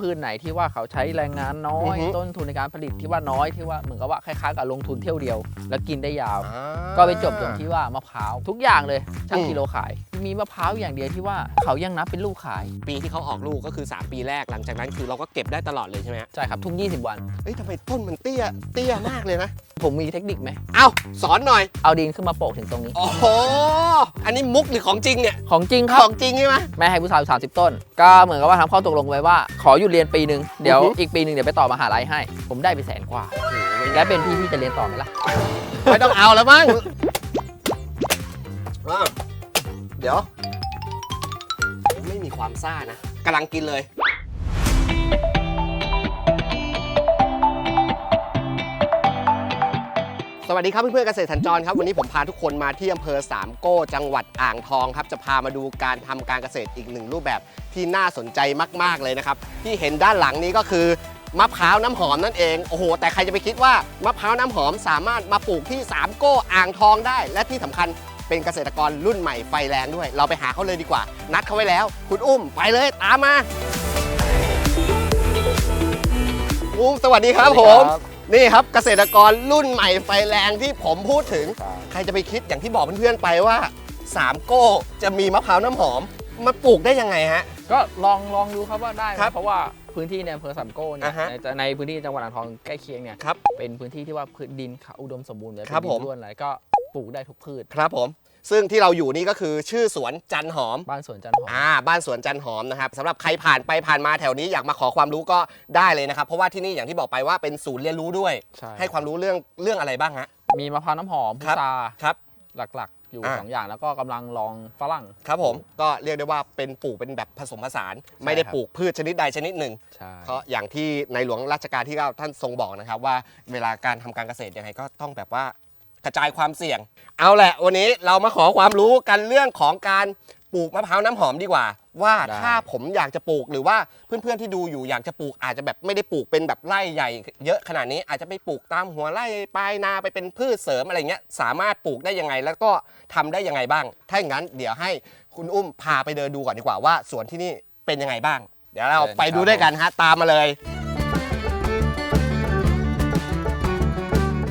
พืชไหนที่ว่าเขาใช้แรงงานน้อย อือฮึ ต้นทุนในการผลิตที่ว่าน้อยที่ว่าเหมือนกับว่าคล้ายๆกับลงทุนเที่ยวเดียว แล้วกินได้ยาวอ่าก็ไปจบตรงที่ว่ามะพร้าวทุกอย่างเลยช่างอืมกิโลขายมีมะพร้าวอย่างเดียวที่ว่าเขายังนับเป็นลูกขาย ปีที่เขาออกลูกก็คือ 3 ปีแรกหลังจากนั้นคือเราก็เก็บได้ตลอดเลยใช่ไหมฮะใช่ครับทุก 20 วัน เอ้ยทำไมต้นมันเตี้ยเตี้ยมากเลยนะผมมีเทคนิคไหมเอ้าสอนหน่อยเอาดินขึ้นมาโปะถึงตรงนี้ โอ้โหอันนี้มุกหรือของจริงเนี่ยของจริงคขรับ องจริงใช่ไหม แม่ให้ผู้สาวสามสิบต้น ก็เหมือนกับว่าทำข้อตกลงไว้ว่า ขอหยุดเรียนปีหนึ่งเดี๋ยวอือฮึ อีกปีหนึ่งเดี๋ยวไปต่อมหาลัยให้ ผมได้ไปแสนกว่า และเป็นพี่พี่จะเรียนต่อไหมล่ะ ไม่ต้องเอาแล้วมั้งอะ เดี๋ยว ไม่มีความซ่านะกำลังกินเลยสวัสดีครับเพื่อนๆเกษตรสัญจรครับวันนี้ผมพาทุกคนมาที่อำเภอสามโก้จังหวัดอ่างทองครับจะพามาดูการทำการเกษตรอีกหนึ่งรูปแบบที่น่าสนใจมากๆเลยนะครับ ที่เห็นด้านหลังนี้ก็คือมะพร้าวน้ำหอมนั่นเองโอ้โห แต่ใครจะไปคิดว่ามะพร้าวน้ำหอมสามารถมาปลูกที่สามโก้อ่างทองได้ และที่สำคัญ เป็นเกษตรกรรุ่นใหม่ไฟแรงด้วย เราไปหาเขาเลยดีกว่า นัดเขาไว้แล้ว คุณอุ้มไปเลยตามมาอุ้มสวัสดีครับผมนี่ครับเกษตรกรรุ่นใหม่ไฟแรงที่ผมพูดถึง ใครจะไปคิดอย่างที่บอกเพื่อนๆไปว่าสามโก้จะมีมะพร้าวน้ำหอมมาปลูกได้ยังไงฮะ ก็ลองลองดูครับว่าได้ไหมครับเพราะว่าพื้นที่ในอำเภอสามโก้เนี่ยอ่าฮะ ในในพื้นที่จังหวัดอ่างทองใกล้เคียงเนี่ยครับ เป็นพื้นที่ที่ว่าพื้นดินเขาอุดมสมบูรณ์เลยครับเป็นผดิมนร่วนอะไรก็ ปลูกได้ทุกพืช ครับผม ซึ่งที่เราอยู่นี่ก็คือชื่อสวนจันหอม บ้านสวนจันทร์หอม อ่า บ้านสวนจันหอมนะครับสำหรับใครผ่านไปผ่านมาแถวนี้อยากมาขอความรู้ก็ได้เลยนะครับ เพราะว่าที่นี่อย่างที่บอกไปว่าเป็นศูนย์เรียนรู้ด้วย ใช่ ให้ความรู้เรื่องเรื่องอะไรบ้างฮะ มีมะพร้าวน้ำหอมครัพุบทราครับ หลักๆ อยู่อ่า สองอย่างแล้วก็กำลังลองฝรั่ง ครับผมก็เรียกได้ว่าเป็นปลูกเป็นแบบผสมผสาน ไม่ได้ครับ ปลูกพืชชนิดใดชนิดหนึ่ง ใช่ เพราะอย่างที่ในหลวงรัชกาลที่9ท่านทรงบอกนะครับว่าเวลาการทำการเกษตรยังไงก็ต้องแบบว่า กระจายความเสี่ยง เอาแหละ วันนี้เรามาขอความรู้กันเรื่องของการปลูกมะพร้าวน้ำหอมดีกว่า ว่าได้ ถ้าผมอยากจะปลูกหรือว่าเพื่อนๆที่ดูอยู่อยากจะปลูกอาจจะแบบไม่ได้ปลูกเป็นแบบไร่ใหญ่ เยอะขนาดนี้อาจจะไปปลูกตามหัวไร่ปลายนาไปเป็นพืชเสริมอะไรเงี้ยสามารถปลูกได้ยังไง แล้วก็ทำได้ยังไงบ้าง ถ้าอย่างนั้นเดี๋ยวให้คุณอุ้มพาไปเดินดูก่อนดีกว่าว่าสวนที่นี่เป็นยังไงบ้าง เดี๋ยวเราไปดูด้วยกันฮะตามมาเลย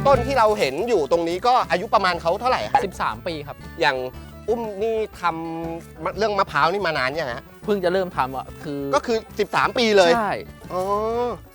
ต้นที่เราเห็นอยู่ตรงนี้ก็อายุประมาณเขาเท่าไหร่ฮะ13 ปีครับอย่างอุ้มนี่ทำเรื่องมะพร้าวนี่มานานยังฮะเพิ่งจะเริ่มทำอะคือก็คือ 13 ปีเลยใช่อ๋อ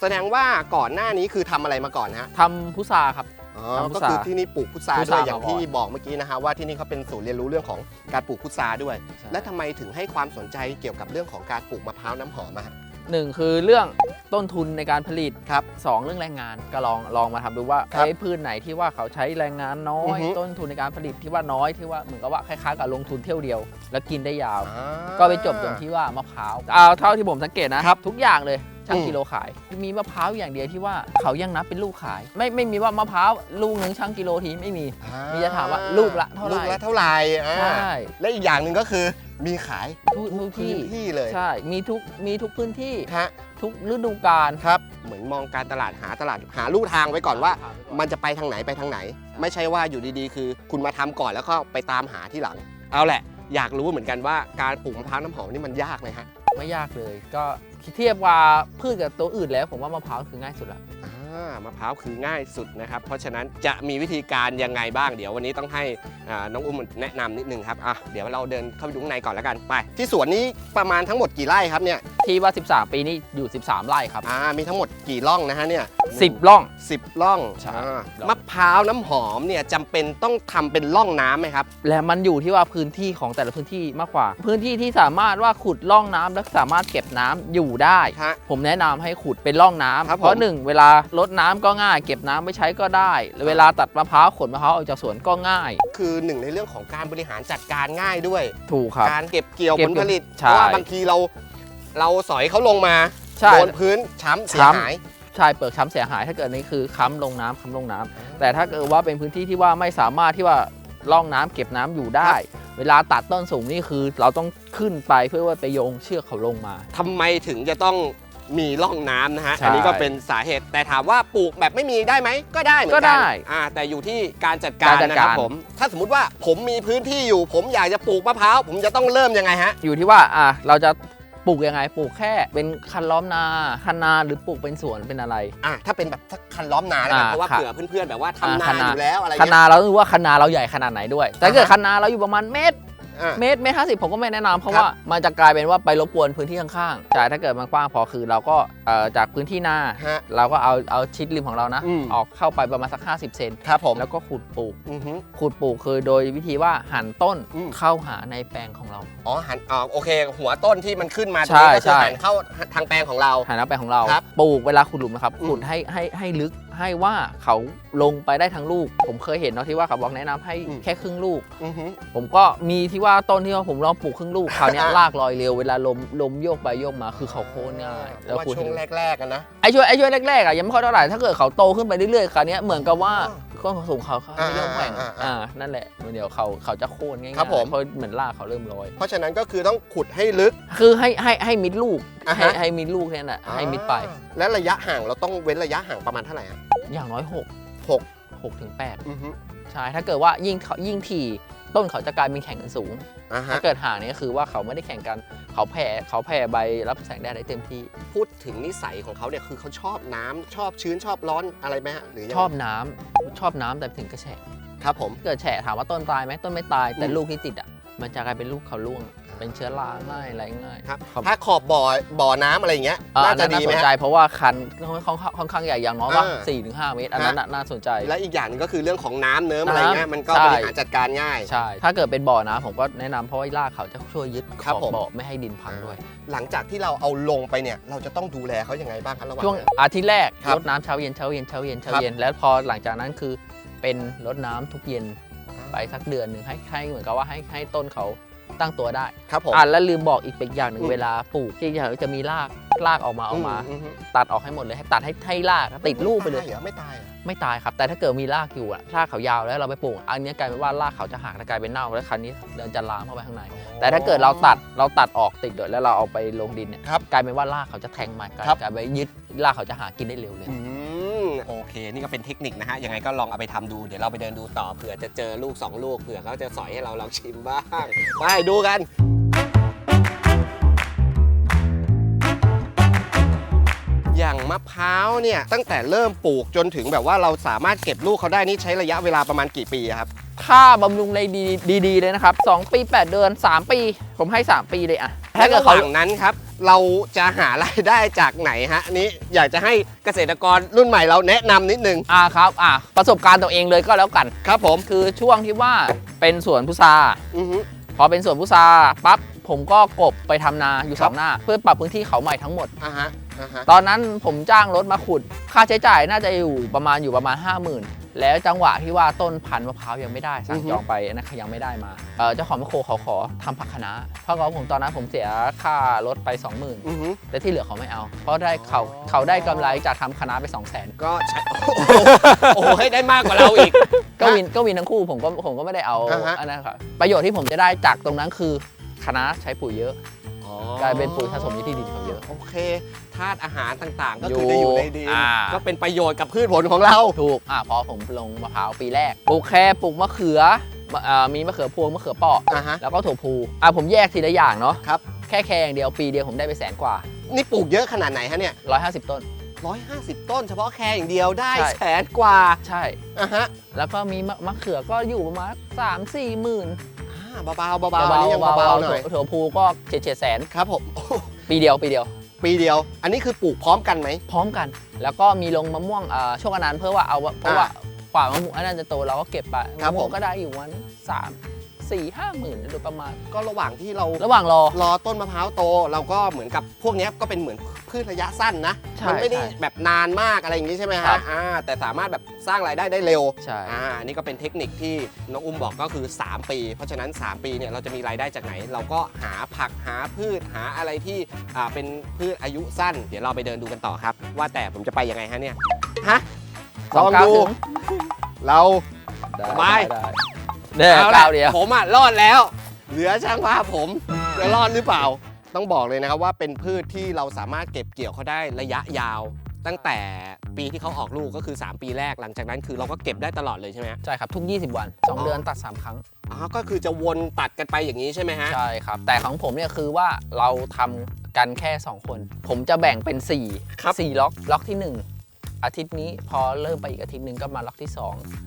แสดงว่าก่อนหน้านี้คือทำอะไรมาก่อนฮะทำพุทราครับอ๋อทำพุก็ทราคือที่นี่ปลูกพุทราพุทด้ราวยอย่างมาก่อนที่บอกเมื่อกี้นะฮะว่าที่นี่เขาเป็นศูนย์เรียนรู้เรื่องของการปลูกพุทราด้วย และทำไมถึงให้ความสนใจเกี่ยวกับเรื่องของการปลูกมะพร้าวน้ำหอมอะฮะ หนึ่งคือเรื่องต้นทุนในการผลิตครับสองเรื่องแรงงานก็ลองลองมาทำดูว่าครับไอ้พืชไหนที่ว่าเขาใช้แรงงานน้ออืย อฮึ ต้นทุนในการผลิตที่ว่าน้อยที่ว่าเหมือนกับว่าคล้ายๆกับลงทุนเที่ยวเดียว แล้วกินได้ยาว อ่า ก็ไปจบตรงที่ว่ามะพร้าวเอาเท่าที่ผมสังเกตนะครับ ทุกอย่างเลยช่างอืม กิโลขาย มีมะพร้าวอย่างเดียวที่ว่าเขายังนับเป็นลูกขาย ไม่ไม่มีว่ามะพร้าวลูกหนึ่งช่างกิโลทีไม่มี อ่มีจะถามว่าลูกละเท่าไหร่ ลูกละเท่าไหร่อ่าใช่ และอีกอย่างหนึ่งก็คือ มีขายทุกทุกพื้ที่นที่เลยใช่มีทุกมีทุกพื้นที่ฮะทุกฤดูกาล ครับ เหมือนมองการตลาดหาตลาดหาลู่ทางไว้ก่อนว่า มันจะไปทางไหนไปทางไหน ไม่ใช่ว่าอยู่ดีๆ คือ คุณมาทำก่อนแล้วก็ไปตามหาที่หลัง เอาแหละ อยากรู้เหมือนกันว่าการปลูกมะพร้าวน้ำหอมนี่มันยากไหมฮะไม่ยากเลย ก็เทียบว่าพืชกับตัวอื่นแล้ว ผมว่ามะพร้าวคือง่ายสุดละ อ่ามะพร้าวคือง่ายสุดนะครับ เพราะฉะนั้นจะมีวิธีการยังไงบ้างเดี๋ยววันนี้ต้องให้อ่าน้องอุ้มแนะนำนิดนึงครับอะเดี๋ยวเราเดินเข้าไปดูข้างในก่อนแล้วกันไป ที่สวนนี้ประมาณทั้งหมดกี่ไร่ครับเนี่ยที่ว่า 13 ปีนี่อยู่ 13 ไร่ครับอ่ามีทั้งหมดกี่ร่องนะฮะเนี่ย10ร่องสิบร่องใช่อ่ามะพร้าวน้ำหอมเนี่ยจำเป็นต้องทำเป็นร่องน้ำไหมครับและมันอยู่ที่ว่าพื้นที่ของแต่ละพื้นที่มากกว่า พื้นที่ที่สามารถว่าขุดร่องน้ำและสามารถเก็บน้ำอยู่ได้ฮะผมแนะนำให้ขุดเป็นร่องน้ำครับเพราะผมหนึ่งเวลาลดน้ำก็ง่าย เก็บน้ำไปใช้ก็ได้ เวลาตัดมะพร้าวขนมะพร้าวออกจากสวนก็ง่าย คือหนึ่งในเรื่องของการบริหารจัดการง่ายด้วย ถูกครับ การเก็บเกี่ยวเก็ผบลเกี่ยวผลิตใช่เพราะว่าบางทีเราเราสอยเขาลงมาใช่โดนพื้นช้ำเสียช้ำหายใช่เปลือกช้ำเสียหายถ้าเกิดนี่คือค้ำลงน้ำค้ำลงน้ำแต่ถ้าเกิดว่าเป็นพื้นที่ที่ว่าไม่สามารถที่ว่าร่องน้ำเก็บน้ำอยู่ได้ เวลาตัดต้นสูงนี่คือเราต้องขึ้นไปเพื่อว่าไปโยงเชือกเขาลงมาทำไมถึงจะต้อง มีร่องน้ำนะฮะ ใช่อันนี้ก็เป็นสาเหตุ แต่ถามว่าปลูกแบบไม่มีได้ไหม ก็ได้เหมือนก็กัได้อ่าแต่อยู่ที่การจัดการการจัดนะครับการผม ถ้าสมมติว่าผมมีพื้นที่อยู่ ผมอยากจะปลูกมะพร้าว ผมจะต้องเริ่มยังไงฮะ อยู่ที่ว่าอะเราจะปลูกยังไงปลูกแค่เป็นคันล้อมนาคันนาหรือปลูกเป็นสวนเป็นอะไร อะถ้าเป็นแบบสักคันล้อมนาแล้วกันอ่าเพราะว่าครับเผื่อเพื่อนๆแบบว่าทำอ่านาคันอนายู่แล้วอะไรคันเงี้ย นาเราต้องรู้ว่าคันนาเราใหญ่ขนาดไหนด้วยแต่ถ้าเกิดอ่าฮะ คันนาเราอยู่ประมาณเมตร อะ เมตรเมตรห้าสิบผมก็ไม่แนะนำเพราะครับ ว่ามันจะกลายเป็นว่าไปรบกวนพื้นที่ข้างๆแต่ถ้าเกิดมันกว้างพอคือเราก็เอ่อจากพื้นที่นาฮะ เราก็เอาเอาชิดริมของเรานะ อืม ออกเข้าไปประมาณสัก 50 เซนครับผมแล้วก็ขุดปลูก อือฮึ ขุดปลูกคือโดยวิธีว่าหันต้นอืม เข้าหาในแปลงของเรา อ๋อหันอ๋อโอเค หัวต้นที่มันขึ้นมาตรใช่งนี้ก็คือใช่ หันเข้าทางแปลงของเรา หันหน้าแปลงของเรา ครับปลูกเวลาขุดหลุมนะครับ อืม ขุดให้ให้ให้ลึก ให้ว่าเขาลงไปได้ทั้งลูก ผมเคยเห็นเนาะที่ว่าเขาบอกแนะนำให้แค่ครึ่งลูก อือฮึ ผมก็มีที่ว่าต้นที่ว่าผมลองปลูกครึ่งลูกคราวเนี้ยอะลากลอยเร็วเวลาลมลมโยกไปโยกมาคือเขาโค่นง่ายเพแล้วราะว่าขุดช่วงแรกๆกันนะ ไอ้ช่วยไอ้ช่วยแรกๆอะยังไม่ค่อยเท่าไหร่ถ้าเกิดเขาโตขึ้นไปเรื่อยๆคราวเนี้ยเหมือนกับว่าอ๋อก้อนสูงเขาเขาอ่าเริ่มแหว่งอ่าอ่าอ่านั่นแหละเดี๋ยวเขาเขาจะโค่นง่ายๆครับผม เพราะเหมือนลากเขาเริ่มลอย เพราะฉะนั้นก็คือต้องขุดให้ลึก คือให้ให้ให้มิดลูกอ่าให้ฮะให้มิดลูกเนี่ยน่ะให้มิดไปอ่าและระยะห่างเราต้องเว้นระยะห่างประมาณเท่าไหร่ฮะ อย่างน้อยหกหกหกถึงแปดอือฮึใช่ถ้าเกิดว่ายิ่งเขายิ่งถี่ต้นเขาจะกลายเป็นแข่งกันสูง อ่าฮะถ้าเกิดห่างเนี่ยคือว่าเขาไม่ได้แข่งกันเขาแผ่เขาแผ่ใบรับแสงแดดได้เต็มที่ พูดถึงนิสัยของเขาเนี่ยคือเขาชอบน้ำชอบชื้นชอบร้อนอะไรไหมฮะหรือยังไงชอบน้ำชอบน้ำแต่ถึงกระแฉะครับผม เกิดแฉะถามว่าต้นตายไหมต้นไม่ตายแต่อืม ลูกที่ติดอะมันจะกลายเป็นลูกเขาร่วง เป็นเชื้อราง่ายอะไรง่ายครับครับถ้าขอบบ่อบ่อน้ำอะไรอย่างเงี้ยอ่าน่าอันจะนั้นดีน่าไหสมนใจฮะ เพราะว่าคันค่อนข้างค่อนข้างใหญ่อย่างน้อยว่าอ่า4-5ถึงเมตรอันนั้นน่ะน่าสนใจ และอีกอย่างหนึงก็คือเรื่องของน้ำเนิ้มอะไรเงี้ยมันก็ใช่ บริหารจัดการง่าย ใช่ ถ้าเกิดเป็นบ่อน้ำผมก็แนะนำเพราะว่ารากเขาจะช่วยยึดขครับอบผม บ่อไม่ให้ดินพังด้วย หลังจากที่เราเอาลงไปเนี่ย เราจะต้องดูแลเขายังไงบ้างครับระหว่างช่วงนั้น อาทิตย์แรกครับรดน้ำเช้าเย็นเช้าเย็นเช้าเย็นเช้าครับเย็นแล้วพอหลังจากนั้นคือเป็นรดน้ำทุกเย็นไปสักเดือนหนึ่งให้ให้เหมือนกับว่าให้ให้ต้นเขา ตั้งตัวได้ครับผมอะแล้วลืมบอกอีกเป็นอย่างหนึ่งอืมเวลาปลูกที่จะมีรากรากออกมาออกมา อืมตัดออกให้หมดเลยให้ตัดให้ให้รากติดลูกไปเลย ม่ตาหรอไม่ตายเหรอไม่ตายครับ แต่ถ้าเกิดมีรากอยู่อะรากเขายาวแล้วเราไปปลูกอันเนี้ยกลายเป็นว่ารากเขาจะหักและกลายเป็นเน่าแล้วคราวนี้เดินจะลามเข้าไปข้างใน แต่ถ้าเกิดเราตัดเราตัดออกติดเลยแล้วเราเอาไปลงดินเนี่ยครับ กลายเป็นว่ารากเขาจะแทงใหม่กลายครับ กลายไปยึดรากเขาจะหากินได้เร็วเลย อืม โอเค นี่ก็เป็นเทคนิคนะฮะ ยังไงก็ลองเอาไปทำดู เดี๋ยวเราไปเดินดูต่อเผื่อจะเจอลูก 2 ลูก เผื่อเขาจะสอยให้เราลองชิมบ้าง ไปดูกัน อย่างมะพร้าวเนี่ยตั้งแต่เริ่มปลูกจนถึงแบบว่าเราสามารถเก็บลูกเขาได้นี่ใช้ระยะเวลาประมาณกี่ปีอะครับ ค่าบำรุงเลยดีดีๆเลยนะครับ 2 ปี 8 เดือน 3 ปี ผมให้ 3 ปีเลยอะถ้าถ้าเกิเกิดดเขาเขาอย่างนั้นครับ เราจะหารายได้จากไหนฮะอันนี้อยากจะให้เกษตรกรรุ่นใหม่เราแนะนำนิดนึงอ่าครับ อ่าประสบการณ์ตัวเองเลยก็แล้วกัน ครับผมคือช่วงที่ว่าเป็นสวนพุทราอือฮึ พอเป็นสวนพุทราปั๊บผมก็กบไปทำนาอยู่ครัสบองหน้า เพื่อปรับพื้นที่เขาใหม่ทั้งหมด อ่าฮะ อ่าฮะตอนนั้นผมจ้างรถมาขุด ค่าใช้จ่ายน่าจะอยู่ประมาณอยู่ประมาณ 50,000 แล้วจังหวะที่ว่าต้นพันธุ์มะพร้าวยังไม่ได้สั่งจองไปอันนะยังไม่ได้มาเอ่อเจ้าของแมคโครเขาขอทำผักคะน้าเพราะว่าผมตอนนั้นผมเสียค่ารถไป 20,000 อือฮึแต่ที่เหลือเขาไม่เอา เพราะได้เขาเขาได้กำไรจากทำคะน้าไป 2 0 0 0 0นก็ใช้โอ้โหให้ได้มากกว่าเราอีก ก็วินก็วินทั้งคู่ผมก็ผมก็ไม่ได้เอาอ่าฮะ อันนั้นครับประโยชน์ที่ผมจะได้จากตรงนั้นคือคะน้าใช้ปุ๋ยเยอะ กลายเป็นปุ๋ยผสมในที่ดินเขาเยอะ โอเคธาตุอาหารต่างๆ ก็อยู่คือได้อยู่ในดินอ่า ก็เป็นประโยชน์กับพืชผลของเรา ถูกอะพอผมลงมะพร้าวปีแรกปลูกแค่ปลูกมะเขือมะอ่ามีมะเขือพวงมะเขือเปราะอ่าฮะ แล้วก็ถั่วพูอะผมแยกทีละอย่างเนาะครับ แค่แค่อย่างเดียวปีเดียวผมได้ไปแสนกว่า นี่ปลูกเยอะขนาดไหนฮะเนี่ย150 ต้น 150 ต้น เฉพาะแค่อย่างเดียวได้ใช่ แสนกว่าใช่ อะฮะ แล้วก็มีมะมะเขือก็อยู่ประมาณ3 4หมื่นอ่า เบาๆเบาๆอันนี้ยังเบาๆหน่อยถั่วพูก็เจ็ดเจ็ดแสนครับผมปีเดียวปีเดียว ปีเดียว อันนี้คือปลูกพร้อมกันไหมพร้อมกัน แล้วก็มีลงมะม่วงอ่าช่วงนั้นเพื่อว่าเอาเพราะว่าขวามะม่วงอันนั้นจะโตเราก็เก็บไปครัมะบม่วผงมก็ได้อยู่วันสาม สี่ห้าหมื่นโดยประมาณ ก็ระหว่างที่เราระหว่างรอ รอต้นมะพร้าวโต เราก็เหมือนกับพวกเนี้ยก็เป็นเหมือนพืชระยะสั้นนะ ใช่มัไม่ได้ใช่แบบนานมากอะไรอย่างนี้ใช่ไหมครัฮะบ อ่าแต่สามารถแบบสร้างรายได้ได้เร็ว ใช่ อ่าอันนี่ก็เป็นเทคนิคที่น้องอุ้มบอกก็คือ 3 ปี เพราะฉะนั้น 3 ปีเนี่ยเราจะมีรายได้จากไหน เราก็หาผักหาพืชหาอะไรที่อ่าเป็นพืชอายุสั้น เดี๋ยวเราไปเดินดูกันต่อครับ ว่าแต่ผมจะไปยังไงฮะเนี่ย ฮะลองดู เรา ได้ไปได้ ได้เอาก้าละวเดียว ผมอะรอดแล้ว เหลือช่างภาพผมจะรอดหรือเปล่า ต้องบอกเลยนะครับว่าเป็นพืชที่เราสามารถเก็บเกี่ยวเขาได้ระยะยาว ตั้งแต่ปีที่เขาออกลูกก็คือ 3 ปีแรกหลังจากนั้นคือเราก็เก็บได้ตลอดเลยใช่ไหมฮะใช่ครับทุก 20 วันอ๋อ2เดือนตัด 3 ครั้ง อ๋อก็คือจะวนตัดกันไปอย่างนี้ใช่ไหมฮะใช่ครับ แต่ของผมเนี่ยคือว่าเราทำกันแค่ 2 คน ผมจะแบ่งเป็นครับ4 4ล็อกล็อกที่ 1 อาทิตย์นี้พอเริ่มไปอีกอาทิตย์หนึ่งก็มาล็อกที่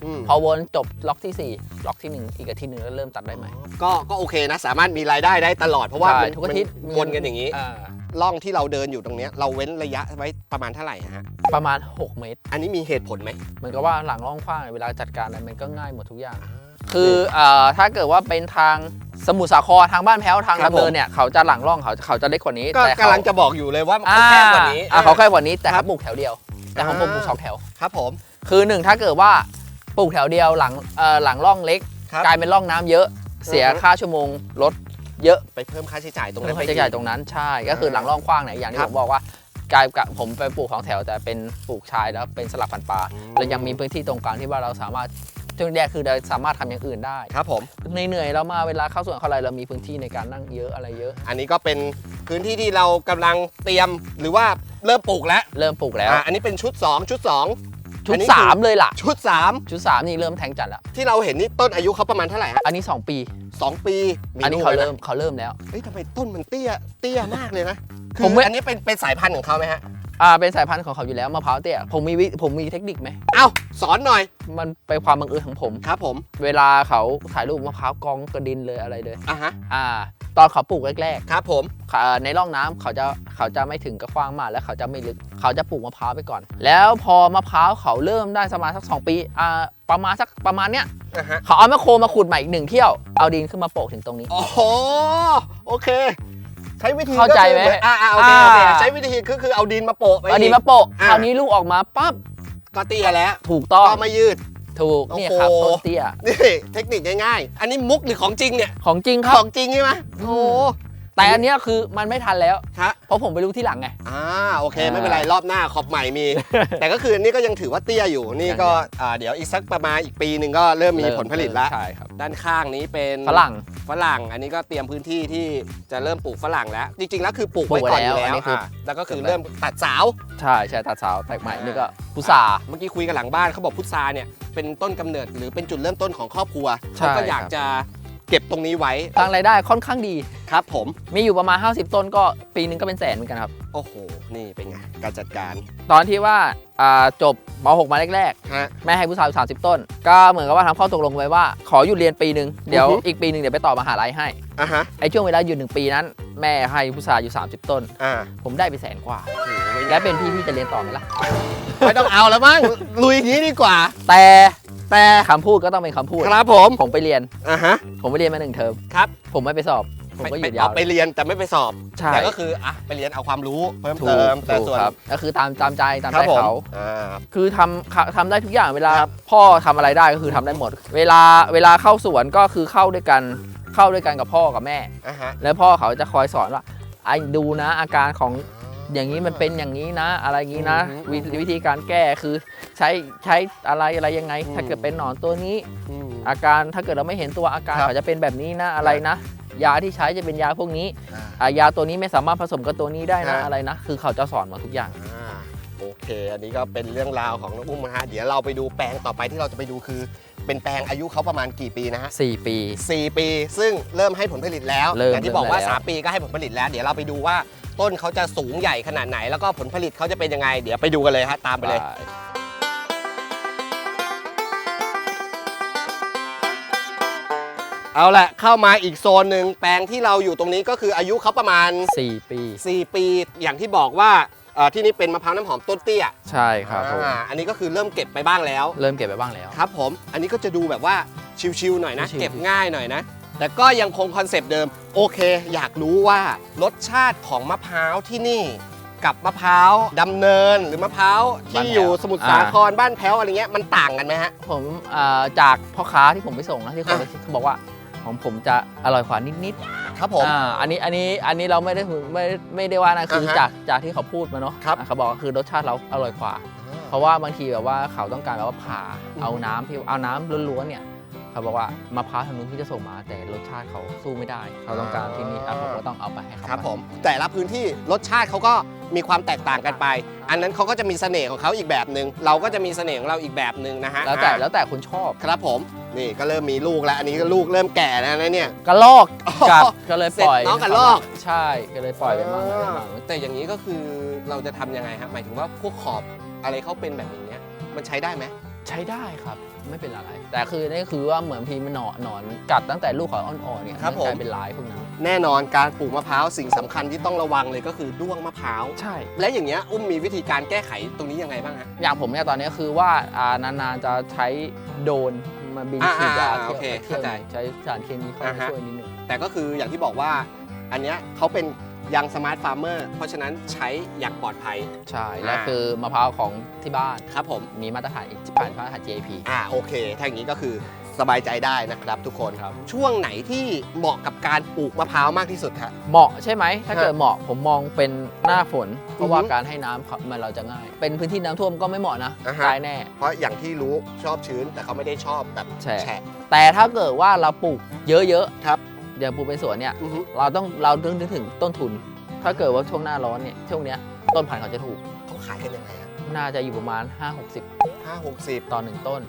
อืม2พอวนจบล็อกที่ 4 ล็อกที่ 1 อีกอาทิตย์หนึ่งแล้วเริ่มตัดได้ไหมก็ก็โอเคนะ สามารถมีรายได้ได้ตลอดเพราะว่าใช่มันทุกอาทิตย์มันวนกันอย่างนี้อ่าล่องที่เราเดินอยู่ตรงเนี้ยเราเว้นระยะไว้ประมาณเท่าไหร่ฮะประมาณ 6 เมตร อันนี้มีเหตุผลไหมเหมือนกับว่าหลังร่องฟ้างเวลาจัดการอะไรมันก็ง่ายหมดทุกอย่าง คือเอ่อถ้าเกิดว่าเป็นทางสมุทรสาครทางบ้านแพ้วทางครับลำเนิผมนเนี่ยเขาจะหลังร่องเขาเขาจะเล็กกว่านี้ก็แต่เขากำลังจะบอกอยู่เลยว่าอ่าเขาแคบกว่านี้อ่าเขาแค่กว่านี้แต่ครัเขาบปลูกแถวเดียว แต่ของผมปลูกสองแถว ครับผม คือหนึ่งถ้าเกิดว่าปลูกแถวเดียวหลังเอ่อหลังร่องเล็กครับกลายเป็นร่องน้ำเยอะ เสียอือฮึค่าชั่วโมงรถเยอะไปเพิ่มค่าใช้จ่ายตรงเงินั้นนค่าใช้จ่ายตรงนั้นใช่ก็คือหลังร่องกว้างเนี่ยอย่างที่ครัผบมบอกว่ากลายกับผมไปปลูกของแถวแต่เป็นปลูกชายแล้วเป็นสลับพันธุ์ปลาอืมเรายังมีพื้นที่ตรงกลางที่ว่าเราสามารถ จุดแรกคือเราสามารถทำอย่างอื่นได้ครับผมเหนื่อยๆเรามาเวลาเข้าสวนเข้าอะไรเรามีพื้นที่ในการนั่งเยอะอะไรเยอะ อันนี้ก็เป็นพื้นที่ที่เรากำลังเตรียมหรือว่าเริ่มปลูกแล้วเริ่มปลูกแล้วอะอันนี้เป็นชุด 2 ชุด 2ชุอัดนนี้คือสามเลยล่ะ ชุดชุดสามนี่เริ่มแทงจัดแล้ว3ที่เราเห็นนี่ต้นอายุเขาประมาณเท่าไหร่ฮะอันนี้ 2 ปีสองปีมีอันนี้ลูกเขาแล้วเริ่นะมเขาเริ่มแล้วเฮ้ยทำไมต้นมันเตี้ยเตี้ยมากเลยนะ คืผมอไม่อันนี้เป็นเป็นสายพันธุ์ของเขาไหมฮะ อ่าเป็นสายพันธุ์ของเขาอยู่แล้วมะพร้าวเตี้ยผมมีวิผมมีเทคนิคไหมเอ้าสอนหน่อยมันเป็นความบังเอิญของผม ครับผมเวลาเขาถ่ายรูปมะพร้าวกองกระดินเลยอะไรเลย อะฮะอ่า ตอนเขาปลูกแรกครับผมๆเขาในร่องน้ำเขาจะเขาจะไม่ถึงกับกว้างมากและเขาจะไม่ลึก เขาจะปลูกมะพร้าวไปก่อน แล้วพอมะพร้าวเขาเริ่มได้ประมาณสักสองปีอ่าประมาณสักประมาณเนี้ยอะฮะเขาเอาแมคโครมาขุดใหม่อีกหนึ่งเที่ยวเอาดินขึ้นมาโปะถึงตรงนี้ โอ้โหโอเค ใช้วิธีเข้าใจไหมก็คืออ่าอ่าโอเคโอเคอ่า ใช้วิธีคือคือเอาดินมาโปะไปเอาดินมาโปะอ่าคราวนี้ลูกออกมาปั๊บก็เตี้ยแล้วถูกต้องก็ไม่ยืด ถูกเนี่ยครับโอ้โห ต้นเตี้ยนี่เทคนิคง่ายๆ อันนี้มุกหรือของจริงเนี่ย ของจริงครัขบองจริงใช่ไหมโอ้โห แต่อันเนี้ยคือมันไม่ทันแล้ว ฮะ เพราะผมไปรู้ที่หลังไง อ่าโอเค อ่าไม่เป็นไรรอบหน้าขอบใหม่มี แต่ก็คืออันนี้ก็ยังถือว่าเตี้ยอยู่นี่ก็ยังอ่าเดี๋ยวอีกสักประมาณอีกปีหนึ่งก็เริ่มมีผลผลิตแล้วใช่ครับ ด้านข้างนี้เป็นฝรั่งฝรั่งอันนี้ก็เตรียมพื้นที่ที่จะเริ่มปลูกฝรั่งแล้ว จริง ๆ แล้วคือปลูกไว้ปลูกก่อนไว้อยู่แล้วแล้วอันนี้คืออ่าแล้วก็คือเริ่มตัดสาว ใช่ใช่ตัดสาวแตกใหม่อ่านี่นี่ก็พุทรา เมื่อกี้คุยกันหลังบ้านเขาบอกพุทราเนี่ยเป็นต้นกำเนิดหรือเป็นจุดเริ่มต้นของครอบครัวใช่เขาก็อยากครับ จะ เก็บตรงนี้ไว้ทางรายได้ค่อนข้างดี ครับผม มีอยู่ประมาณ 50 ต้นก็ปีนึงก็เป็นแสนเหมือนกันครับ โอ้โห นี่เป็นไงการจัดการ ตอนที่ว่าอ่าจบม .6 มาแรกฮะ ๆ แม่ให้ผู้สาวสามสิบต้น ก็เหมือนกับว่าทำข้อตกลงไว้ว่า ขอหยุดเรียนปีหนึ่งเดี๋ยวอือฮึ อีกปีหนึ่งเดี๋ยวไปต่อมหาลัยให้อะฮะ ไอ้ช่วงเวลาหยุดหนึ่งปีนั้น แม่ให้ผู้สาวอยู่ 30 ต้น อ่าผมได้ไปแสนกว่าโอ้โหไม่และเป็นพี่พี่จะเรียนต่อไหมล่ะ ไม่ต้องเอาแล้วมั้งลุยอย่างนี้ดีกว่า แต่ แต่คำพูดก็ต้องเป็นคำพูด ครับผมผมไปเรียน อะฮะ ผมไปเรียนมาหนึ่งเทอมครับ ผมไม่ไปสอบ ผมก็หไปยุดไปยาวเอาไปเรียนแต่ไม่ไปสอบ ใช่แต่ก็คืออะไปเรียนเอาความรู้เพิ่มถูกเติมแต่ถูกส่วนครับก็คือตามตามใจตามครัใจบผมเขาอ่าคือทำทำได้ทุกอย่างเวลาครับพ่อทำอะไรได้ก็คือทำได้หมด เวลาเวลาเข้าสวนก็คือเข้าด้วยกันเข้าด้วยกันกับพ่อกับแม่อะฮะแล้วพ่อเขาจะคอยสอนว่าไอ้ดูนะอาการของ อย่างนี้มันเป็นอย่างนี้นะ อะไรอย่างนี้นะอืมวิธีวิธีการแก้คือใช้ใช้อะไรอะไรยังไงอืมถ้าเกิดเป็นหนอนตัวนี้อืมอาการถ้าเกิดเราไม่เห็นตัวอาการครับเขาจะเป็นแบบนี้นะอะไรนะ ยาที่ใช้จะเป็นยาพวกนี้อ่าอ่ายาตัวนี้ไม่สามารถผสมกับตัวนี้ได้นะฮะอะไรนะ คือเขาจะสอนหมาทุกอย่างอ่าโอเค อันนี้ก็เป็นเรื่องราวของน้องอุ้มนะฮะ เดี๋ยวเราไปดูแปลงต่อไปที่เราจะไปดูคือ เป็นแปลงอายุเขาประมาณกี่ปีนะฮะ4ปี 4 ปี ซึ่งเริ่มให้ผลผลิตแล้วเริ่มอย่างที่บอกว่าเริ่มแล้ว3ปีก็ให้ผลผลิตแล้ว เดี๋ยวเราไปดูว่า ต้นเขาจะสูงใหญ่ขนาดไหน แล้วก็ผลผลิตเขาจะเป็นยังไง เดี๋ยวไปดูกันเลยฮะตามไปเลย เอาละเข้ามาอีกโซนหนึ่งแปลงที่เราอยู่ตรงนี้ก็คืออายุเขาประมาณสี่ปี 4 ปีอย่างที่บอกว่าเอ่อที่นี่เป็นมะพร้าวน้ำหอมต้นเตี้ยใช่ครับผมอ่าอันนี้ก็คือเริ่มเก็บไปบ้างแล้ว เริ่มเก็บไปบ้างแล้ว ครับผม อันนี้ก็จะดูแบบว่าชิวๆหน่อยนะ ชิวๆ เก็บง่ายหน่อยนะ แต่ก็ยังคงคอนเซปต์เดิม โอเค อยากรู้ว่ารสชาติของมะพร้าวที่นี่ กับมะพร้าวดำเนินหรือมะพร้าวที่อยู่สมุทรสาครบ้านแพ้วอะไรเงี้ยมันต่างกันไหมฮะ ผมอ่าจากพ่อค้าที่ผมไปส่งนะที่เขาอะเขาบอกว่าของผมจะอร่อยกว่านิดครับๆผม อ่าอันนี้อันนี้อันนี้เราไม่ได้หือไม่ไม่ได้ว่านะคืออ่าฮะจากจากที่เขาพูดมาเนาะครับอะเขาบอกว่าคือรสชาติเราอร่อยกว่า เพราะว่าบางทีแบบว่าเขาต้องการแบบว่าผ่าเอาน้ำที่เอาน้ำล้วนๆเนี่ย เขาบอกว่ามะพร้าวทางนู้นที่จะส่งมา แต่รสชาติเขาสู้ไม่ได้ เขาต้องการที่นี่อะผมก็ต้องเอาไปให้เขาครับไปผม แต่ละพื้นที่รสชาติเขาก็มีความแตกต่างกันไป อันนั้นเขาก็จะมีเสน่ห์ของเขาอีกแบบหนึ่งเราก็จะมีเสน่ห์ของเราอีกแบบหนึ่งนะฮะแล้วแต่อ่าแล้วแต่คุณชอบครับผมนี่ก็เริ่มมีลูกแล้วอันนี้ก็ลูกเริ่มแก่แล้วนะเนี่ย กระลอกอ๋อกัดก็เลยปล่อยเสร็จน้องกระรอก ใช่ก็เลยปล่อยไปมั่งอะไรอ่ามั่งแต่อย่างนี้ก็คือเราจะทำยังไงฮะหมายถึงว่าพวกขอบอะไรเขาเป็นแบบอย่างเงี้ยมันใช้ได้ไหม ใช้ได้ครับไม่เป็นอะไร แต่คือนี่คือว่าเหมือนพีมันหนอนหนอนกัดตั้งแต่ลูกเขาอ่อนๆเนี่ยครับมันผม กลายเป็นลายพวกนั้นแน่นอนการปลูกมะพร้าวสิ่งสำคัญที่ต้องระวังเลยก็คือด้วงมะพร้าว ใช่ และอย่างเงี้ยอุ้มมีวิธีการแก้ไขตรงนี้ยังไงบ้างฮะ อย่างผมเนี่ยตอนนี้คือว่าอ่านานๆจะใช้โดรนมาบินอ่าฉีดยาอ่าเที่ยวโอเคเที่ยวเข้าใจใช้สารเคมีเข้าอ่ามาฮะ ช่วยนิดนึงแต่ก็คืออย่างที่บอกว่า อันเนี้ยเขาเป็น ยังสมาร์ทฟาร์มเมอร์เพราะฉะนั้นใช้อย่างปลอดภัย ใช่ และอ่าคือมะพร้าวของที่บ้านครับผมมีมาตรฐานผ่านมาตรฐาน GAP อ่าโอเค ถ้าอย่างนี้ก็คือสบายใจได้นะครับทุกคนครับ ช่วงไหนที่เหมาะกับการปลูกมะพร้าวมากที่สุดฮะเหมาะใช่ไหม ถ้าฮะเกิดเหมาะผมมองเป็นหน้าฝน เพราะว่าอือฮึการให้น้ำเขามันเราจะง่าย เป็นพื้นที่น้ำท่วมก็ไม่เหมาะนะอ่าฮะตายแน่ เพราะอย่างที่รู้ชอบชื้นแต่เขาไม่ได้ชอบแบบแฉะแฉะแต่ถ้าเกิดว่าเราปลูกเยอะครับๆ อย่างปลูกเป็นสวนเนี่ยอือฮึ เราต้องเราต้องนึกถึงต้นทุน ถ้าเกิดว่าช่วงหน้าร้อนเนี่ยช่วงเนี้ยต้นพันธุ์เขาจะถูก เขาขายกันยังไงฮะน่าจะอยู่ประมาณ 5-60 ห้าหกสิบต่อหนึ่งต้น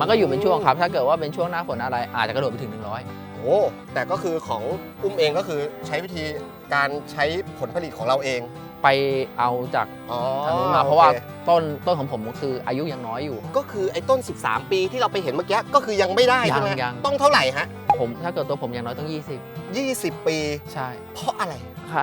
มันก็อยู่เป็นช่วงครับ ถ้าเกิดว่าเป็นช่วงหน้าฝนอะไร อาจจะกระโดดไปถึง 100 โอ้แต่ก็คือของอุ้มเองก็คือใช้วิธีการใช้ผลผลิตของเราเองไปเอาจากอ๋อทางนู้นมา เพราะว่าโอคต้นต้นของผมก็คืออายุยังน้อยอยู่ ก็คือไอ้ต้น 13 ปีที่เราไปเห็นเมื่อกี้ก็คือยังไม่ได้ใช่ไหมยังยัง ต้องเท่าไหร่ฮะ ผมถ้าเกิดตัวผมอย่างน้อยต้อง 20ปี20ใช่ เพราะอะไร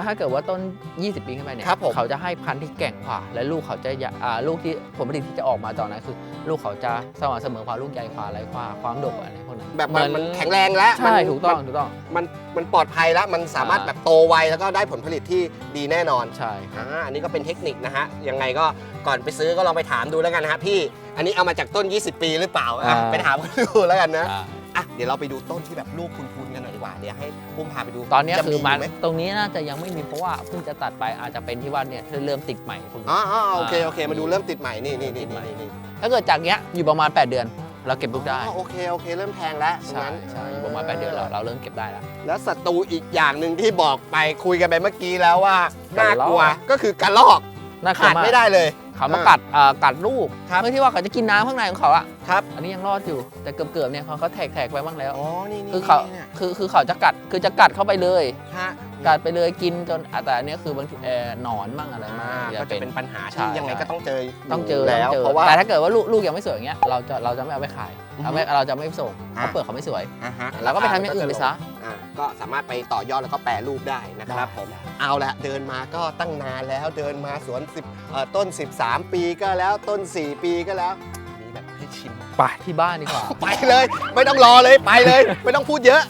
ถ้าเกิดว่าต้น 20 ปีขึ้นไปเนี่ยครับผม เขาจะให้พันธุ์ที่แกร่งกว่า และลูกเขาจะใหญ่อ่าลูกที่ผลผลิตที่จะออกมาตอนนั้นคือ ลูกเขาจะสม่ำเสมอความลูกใหญ่กว่าอะไรกว่าความดกอะไรพวกนั้นแบบมันเหมันแข็งแรงแล้วใช่มันถูกต้องมันถูกต้อง มันมันปลอดภัยแล้ว มันสามารถอ่า แบบโตไวแล้วก็ได้ผลผลิตที่ดีแน่นอนใช่อ่าอันนี้ก็เป็นเทคนิคนะฮะ ยังไงก็ก่อนไปซื้อก็ลองไปถามดูแล้วกันนะฮะพี่ อันนี้เอามาจากต้น 20 ปีหรือเปล่าอะไปถามกันดูแล้วกันนะ อ่า อะเดี๋ยวเราไปดูต้นที่แบบลูกคุณๆกันหน่อยดีกว่าเดี๋ยวให้ปุ้มพาไปดูตอนเนี้ยจะคือมันไหมตรงนี้น่าจะยังไม่มีเพราะว่าเพิ่งจะตัดไปอาจจะเป็นที่ว่าเนี่ยเริ่มติดใหม่พวกนี้อ๋ออ๋อโอเคโอเคอ่ามาดูเริ่มติดใหม่นี่นี่นี่ติดใหม่นี่นี่ถ้าเกิดจากเนี้ยอยู่ประมาณ 8 เดือน เราเก็บลูกได้อ๋อโอเคโอเคเริ่มแทงแล้วตรงใช่นั้นใช่อยู่ประมาณ 8 เดือนเราเราเริ่มเก็บได้แล้ว แล้วศัตรูอีกอย่างหนึ่งที่บอกไปคุยกันไปเมื่อกี้แล้วว่าน่ากลัวกระรอก ก็คือกระรอกน่ากลัวขาดมากไม่ได้เลย เขามากัดอ่ากัดลูกครับเพื่อที่ว่าเขาจะกินน้ำข้างในของเขาอะครับ อันนี้ยังรอดอยู่แต่เกือบๆเนี่ยเขาก็แทกๆไปบ้างแล้ว อ๋อ นี่นี่คือเขานี่นี่คือคือเขาจะกัดคือจะกัดเข้าไปเลย ฮะกัดไปเลยกินจนอะแต่อันเนี้ยคือบางทีเอ่อหนอนมั่งอะไรมั่งอ่าก็จะเป็นปัญหาใช่ ที่ยังไงก็ต้องเจอต้องเจอแล้ว ต้องเจอเพราะว่า แต่ถ้าเกิดว่าลูกลูกยังไม่สวยอย่างเงี้ยเราจะเราจะไม่เอาไปขายอือฮึเราไม่เราจะไม่ส่งเพอะราะเปลือกเขาไม่สวยอ่าฮะเราก็ไปทำอย่างอื่นไปซะอ่า ก็สามารถไปต่อยอดแล้วก็แปรรูปได้นะครับได้ผมเอาละเดินมาก็ตั้งนานแล้วเดินมาสวน10เอ่อต้น 13 ปีก็แล้วต้น 4 ปีก็แล้วมีแบบให้ชิมไปที่บ้านดีกว่า ไปเลย ไม่ต้องรอเลยไปเลย ไม่ต้องพูดเยอะ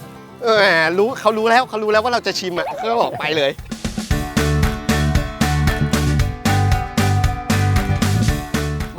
เออรู้เขารู้แล้วเขารู้แล้วว่าเราจะชิมอะก็บอกไปเลย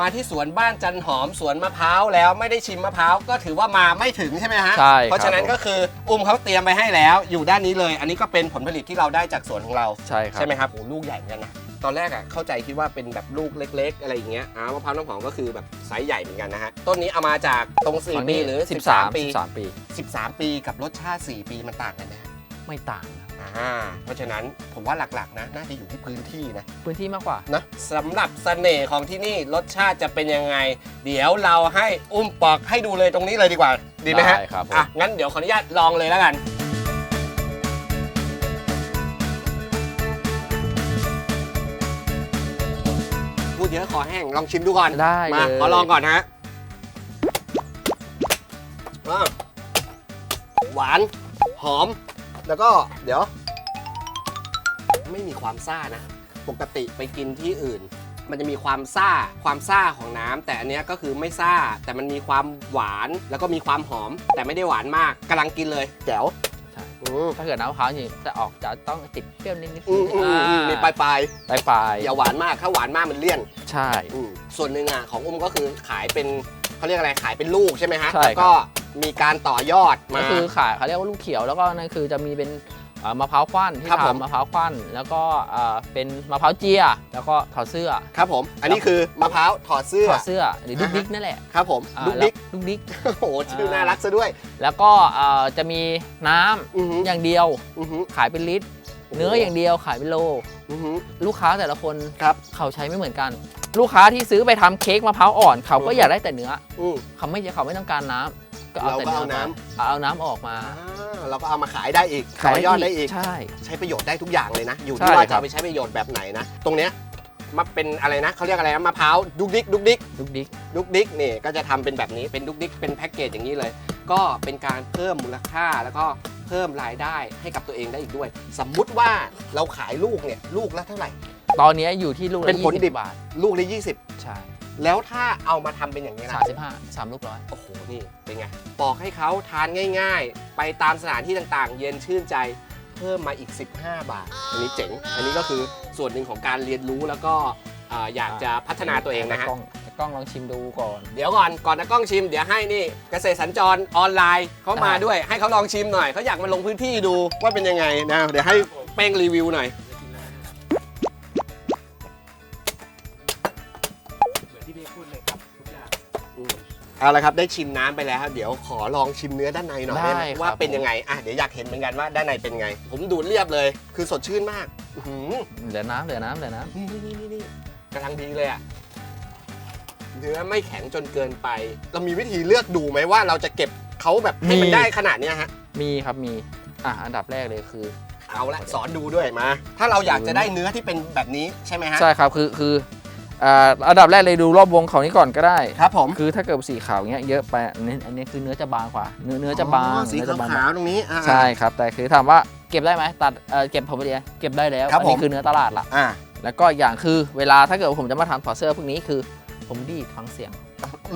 มาที่สวนบ้านจันหอมสวนมะพร้าวแล้วไม่ได้ชิมมะพร้าวก็ถือว่ามาไม่ถึงใช่ไหมฮะใช่ครับ เพราะฉะนั้นก็คืออุ้มเขาเตรียมไปให้แล้ว อยู่ด้านนี้เลย อันนี้ก็เป็นผลผลิตที่เราได้จากสวนของเรา ใช่ครับ ใช่ไหมครับโอ้ลูกใหญ่เหมือนกันนะตอนแรกอะเข้าใจคิดว่าเป็นแบบลูกเล็ก ๆ อะไรอย่างเงี้ยอ่ามะพร้าวน้ำหอมก็คือแบบไซส์ใหญ่เหมือนกันนะฮะต้นนี้เอามาจากตรงฝั่ง4ปีนี้หรือ13 13 ปี 13 ปี 13 ปีกับรสชาติ 4 ปีมันต่างกันนะไม่ต่างนะ อ่าเพราะฉะนั้นผมว่าหลักๆนะน่าจะอยู่ที่พื้นที่นะ พื้นที่มากกว่า นะสำหรับเสน่ห์ของที่นี่รสชาติจะเป็นยังไง เดี๋ยวเราให้อุ้มปอกให้ดูเลยตรงนี้เลยดีกว่า ดีไหมฮะได้ครับผม อะงั้นเดี๋ยวขออนุญาตลองเลยแล้วกัน พูดเยอะคอแห้งลองชิมดูก่อนได้มาเลย ขอลองก่อนนะฮะอะหวานหอม แล้วก็เดี๋ยว ไม่มีความซ่านะ ปกติไปกินที่อื่น มันจะมีความซ่าความซ่าของน้ำแต่อันเนี้ยก็คือไม่ซ่า แต่มันมีความหวานแล้วก็มีความหอม แต่ไม่ได้หวานมากกำลังกินเลยแจ๋วใช่อืมถ้าเกิดน้ำมะพร้าวจริงจะออกจะต้องติดเปรี้ยวนิดๆอืมอืมอืมอืมมีปลายปลายปลายปลายๆอย่าหวานมากถ้าหวานมากมันเลี่ยน ใช่อืมส่วนหนึ่งอะของอุ้มก็คือขายเป็นเขาเรียกอะไรขายเป็นลูกใช่ไหมฮะใช่ครับแล้วก็ มีการต่อยอดมาก็คือขายเขาเรียกว่าลูกเขียวแล้วก็นั่นคือจะมีเป็นเอ่อมะพร้าวควันที่ครับผม ทำมะพร้าวควันแล้วก็เอ่อเป็นมะพร้าวเจีย แล้วก็ถอดเสื้อครับผม อันนี้คือมะพร้าวถอดเสื้อ ถอดเสื้อหรือลูกดิ๊กนั่นแหละครับผมอ่าลูกดิ๊กแล้วลูกดิ๊กโอ้โหชื่ออ่าน่ารักซะด้วย แล้วก็เอ่อจะมีน้ำอือหืออย่างเดียวอือหือ ขายเป็นลิตรเนื้ออย่างเดียวขายเป็นโล อือหือ ลูกค้าแต่ละคนครับ เขาใช้ไม่เหมือนกัน ลูกค้าที่ซื้อไปทำเค้กมะพร้าวอ่อน เขาก็อืมอยากได้แต่เนื้อ อืมเขาไม่เขาไม่ต้องการน้ำ ก็เอาเราแต่ก็เอาเนื้อน้มาเอาน้ำออกมาอ่าเราก็เอามาขายได้อีกต่อยอดได้อีก ใช่ ใช้ประโยชน์ได้ทุกอย่างเลยนะ อยู่ใช่ที่ว่าคจะรับเอาไปใช้ประโยชน์แบบไหนนะ ตรงเนี้ยมาเป็นอะไรนะเขาเรียกอะไรนะมะพร้าวดุกดิกดุกดิกลูกดิ๊ก ดุกดิกนี่ก็จะทำเป็นแบบนี้เป็นดุกดิกเป็นแพ็กเกจอย่างนี้เลย ก็เป็นการเพิ่มมูลค่าแล้วก็เพิ่มรายได้ให้กับตัวเองได้อีกด้วย สมมุติว่าเราขายลูกเนี่ยลูกละเท่าไหร่ ตอนนี้อยู่ที่ลูกเป็ละนผลดิบ20บาท ลูกละใช่20 แล้วถ้าเอามาทำเป็นอย่างนี้สานะมสิบห้าสามลูกร้อย โอ้โห นี่เป็นไงปอกให้เขาทานง่าย ๆ ไปตามสถานที่ต่างๆ เย็นชื่นใจ เพิ่มมาอีก 15 บาท อันนี้เจ๋ง อันนี้ก็คือส่วนหนึ่งของการเรียนรู้แล้วก็เอ่ออยากจะพัฒนาตัวเองนะฮะ กล้องกล้องลองชิมดูก่อน เดี๋ยวก่อนก่อนนะกล้องชิมเดี๋ยวให้นี่เกษตรสัญจรออนไลน์เขามาอ่า ด้วย ให้เขาลองชิมหน่อยเขาอยากมาลงพื้นที่ดูว่าเป็นยังไงนะเดี๋ยวให้เป้งรีวิวหน่อย เอาละครับได้ชิมน้ำไปแล้วครับเดี๋ยวขอลองชิมเนื้อด้านในหน่อยได้ไหมได้ครับว่าเป็นยังไงอะเดี๋ยวอยากเห็นเหมือนกันว่าด้านในเป็นไง ผมดูดเรียบเลย คือสดชื่นมากอื้อหือ เหลือน้ำเหลือน้ำเหลือน้นี่นี่นี่นี่กำลังดีเลยอะเนื้อไม่แข็งจนเกินไป เรามีวิธีเลือกดูไหมว่าเราจะเก็บเขาแบบให้มันได้ขนาดเนี้ยฮะำมีครับมีอะอันดับแรกเลยคือ เอาละสอนดูด้วยมา ถ้าเราอยากจะได้เนื้อที่เป็นแบบนี้ใช่ไหมฮะ ใช่ครับคือคือ อ่าอันดับแรกเลยดูรอบวงเขานี้ก่อนก็ได้ ครับผมคือถ้าเกิดสีขาวเงี้ยเยอะไปอันนี้อันนี้คือเนื้อจะบางกว่า เนื้อเนื้อจะบางอ๋อสีเนื้อจะบางขาวๆตรงนี้อ่า ใช่ครับ แต่คือถามว่าเก็บได้ไหมตัดเอ่อเก็บผมไปเดียวเก็บได้แล้วครับอันนี้ผมคือเนื้อตลาดละอ่าแล้วก็อย่างคือเวลาถ้าเกิดผมจะมาทำถอดเสื้อพวกนี้คือผมดีดฟังเสียง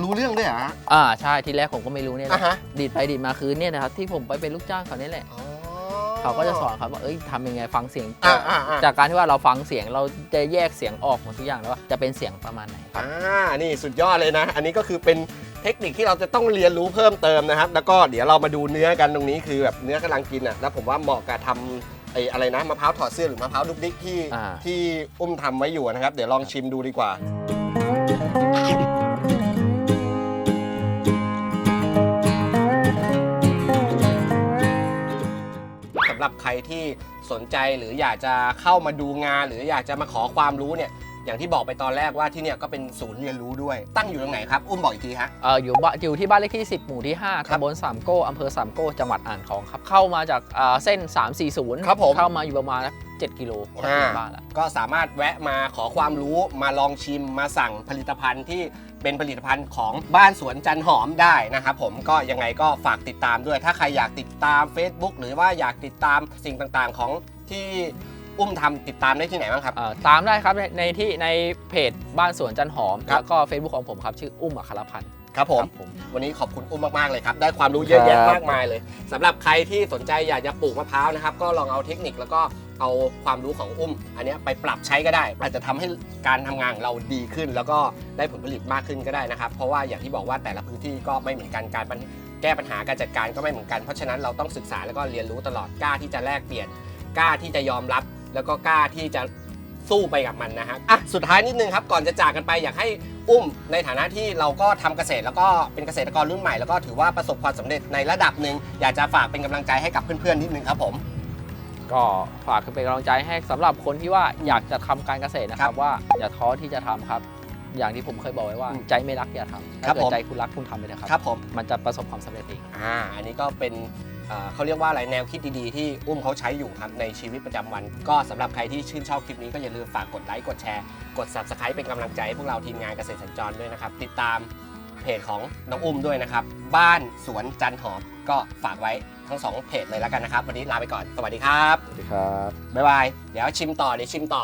รู้เรื่องด้วยเหรอฮะอ่าใช่ทีแรกผมก็ไม่รู้เนี่ยแหอ่าละฮะดีดไปดีดมาคือเนี่ยนะครับที่ผมไปเป็นลูกจ้างเขาเนี่ยแหละ อ๋อ เขาก็จะสอนครับว่าเอ้ยทำยังไงฟังเสียง อ่าอ่าอ่า จากการที่ว่าเราฟังเสียงเราจะแยกเสียงออกหมดทุกอย่างแล้วว่าจะเป็นเสียงประมาณไหนครับ อ่า นี่สุดยอดเลยนะ อันนี้ก็คือเป็นเทคนิคที่เราจะต้องเรียนรู้เพิ่มเติมนะครับ แล้วก็เดี๋ยวเรามาดูเนื้อกันตรงนี้คือแบบเนื้อกำลังกินอะ แล้วผมว่าเหมาะกับทำไอ้อะไรนะมะพร้าวถอดเสื้อหรือมะพร้าวดุกดิกที่อ่า ที่อุ้มทำไว้อยู่นะครับ เดี๋ยวลองชิมดูดีกว่า รับใครที่สนใจหรืออยากจะเข้ามาดูงาน หรืออยากจะมาขอความรู้เนี่ยอย่างที่บอกไปตอนแรกว่าที่เนี่ยก็เป็นศูนย์เรียนรู้ด้วย ตั้งอยู่ตรงไหนครับ อุ้มบอกอีกทีฮะ เอ่ออยู่บ้านอยู่ที่บ้านเลขที่ 10 หมู่ที่ 5 ครับตำบลสามโก้อำเภอสามโก้ จังหวัดอ่างทองครับ เข้ามาจากอ่าเส้น 340 ครับผม เข้ามาอยู่ประมาณ7กิโลจากอ่าบ้านละ ก็สามารถแวะมาขอความรู้มาลองชิมมาสั่งผลิตภัณฑ์ที่ เป็นผลิตภัณฑ์ของบ้านสวนจันหอมได้นะครับผมก็ยังไงก็ฝากติดตามด้วย ถ้าใครอยากติดตาม Facebook หรือว่าอยากติดตามสิ่งต่างๆ ของที่อุ้มทำติดตามได้ที่ไหนบ้างครับ เอ่อตามได้ครับในในที่ในเพจบ้านสวนจันหอม ครับ แล้วก็ Facebook ของผมครับ ชื่ออุ้มอัครพันธ์ ครับผมผม วันนี้ขอบคุณอุ้มมาก ๆ เลยครับ ได้ความรู้เยอะแยะครับมากมายเลยสำหรับใครที่สนใจอยากจะปลูกมะพร้าวนะครับ ก็ลองเอาเทคนิคแล้วก็เอาความรู้ของอุ้ม อันเนี้ยไปปรับใช้ก็ได้ อาจจะทำให้การทำงานของเราดีขึ้น แล้วก็ได้ผลผลิตมากขึ้นก็ได้นะครับ เพราะว่าอย่างที่บอกว่าแต่ละพื้นที่ก็ไม่เหมือนกันการปัญแก้ปัญหาการจัดการก็ไม่เหมือนกัน เพราะฉะนั้นเราต้องศึกษาแล้วก็เรียนรู้ตลอดกล้าที่จะแลกเปลี่ยนกล้าที่จะยอมรับ แล้วก็กล้าที่จะ สู้ไปกับมันนะครับอะสุดท้ายนิดนึงครับก่อนจะจากกันไปอยากให้อุ้มในฐานะที่เราก็ทำเกษตรแล้วก็เป็นเกษตรกรรุ่นใหม่แล้วก็ถือว่าประสบความสำเร็จในระดับหนึ่งอยากจะฝากเป็นกำลังใจให้กับเพื่อนๆนิดนึงครับผม ก็ฝากเป็นกำลังใจให้สำหรับคนที่ว่าอยากจะทำการเกษตรนะคครัรับบว่าอย่าท้อที่จะทำครับ อย่างที่ผมเคยบอกไว้ว่าอืมใจไม่รักอย่าทำครัถ้าบเกิผดมใจคุณรักคุณทำไปเลยครับครับผมมันจะประสบความสำเร็จเองอ่าอันนี้ก็เป็นเอ่อเขาเรียกว่าอะไรแนวคิดดีๆ ที่อุ้มเขาใช้อยู่ครับในชีวิตประจำวัน ก็สำหรับใครที่ชื่นชอบคลิปนี้ก็อย่าลืมฝากกดไลค์กดแชร์ กด subscribe เป็นกำลังใจให้พวกเราทีมงานเกษตรสัญจรด้วยนะครับ ติดตามเพจของน้องอุ้มด้วยนะครับ บ้านสวนจันหอมก็ฝากไว้ทั้งสองเพจเลยแล้วกันนะครับ วันนี้ลาไปก่อนสวัสดีครับ สวัสดีครับ บ๊ายบาย เดี๋ยวชิมต่อเดี๋ยวชิมต่อ